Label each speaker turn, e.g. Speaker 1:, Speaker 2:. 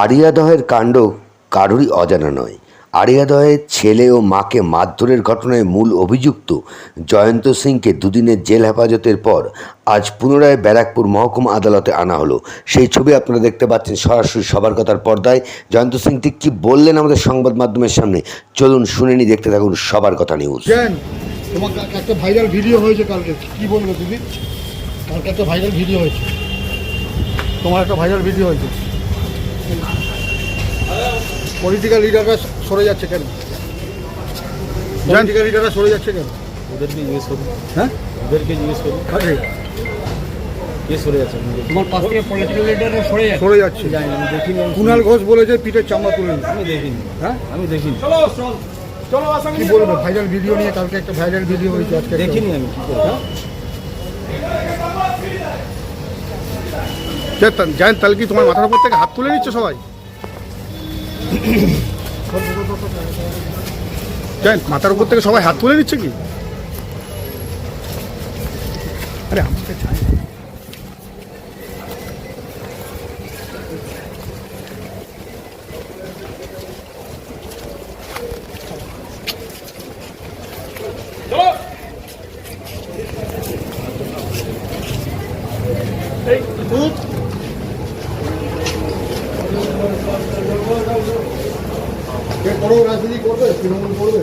Speaker 1: আরিয়াদহের কাণ্ড কারোরই অজানা নয়। আরিয়াদহের ছেলে ও মাকে মারধরের ঘটনায় মূল অভিযুক্ত জয়ন্ত সিংকে দুদিনের জেল হেফাজতের পর আজ পুনরায় ব্যারাকপুর মহকুমা আদালতে আনা হলো। সেই ছবি আপনারা দেখতে পাচ্ছেন সরাসরি সবার কথার পর্দায়। জয়ন্ত সিং ঠিক কী বললেন আমাদের সংবাদ মাধ্যমের সামনে? চলুন শুনে নি দেখতে থাকুন সবার কথা নিউজ
Speaker 2: তোমার একটা ভাইরাল ভিডিও হয়েছে কালকে। কি বলব দিদি? কালকে একটা ভাইরাল ভিডিও হয়েছে। তোমার একটা ভাইরাল ভিডিও হয়েছে। পলিটিক্যাল লিডাররা সরে যাচ্ছে কেন? পলিটিক্যাল লিডাররা সরে যাচ্ছে কেন?
Speaker 3: ওদেরকে জিজ্ঞেস করুন।
Speaker 2: হ্যাঁ?
Speaker 3: ওদেরকে জিজ্ঞেস করুন।
Speaker 2: কাকে?
Speaker 3: কে সরে যাচ্ছে?
Speaker 4: তোমার পাশ থেকে পলিটিক্যাল লিডাররা সরে যাচ্ছে।
Speaker 2: সরে
Speaker 3: আমি দেখিনি।
Speaker 2: কুণাল ঘোষ বলেছে পিঠের চামড়া তুলে।
Speaker 3: আমি দেখিনি।
Speaker 2: হ্যাঁ?
Speaker 3: আমি দেখিনি।
Speaker 2: কি বলব ভাইরাল ভিডিও নিয়ে কালকে একটা ভাইরাল ভিডিও হয়েছে আজকে
Speaker 3: দেখিনি আমি কি করব?
Speaker 2: জানেন তাহলে কি তোমার মাথার উপর থেকে হাত তুলে নিচ্ছে সবাই? জানেন, মাথার উপর থেকে সবাই হাত তুলে নিচ্ছে কি? আরে আমাকে চাই বড় রাজনীতি করবে তৃণমূল করবে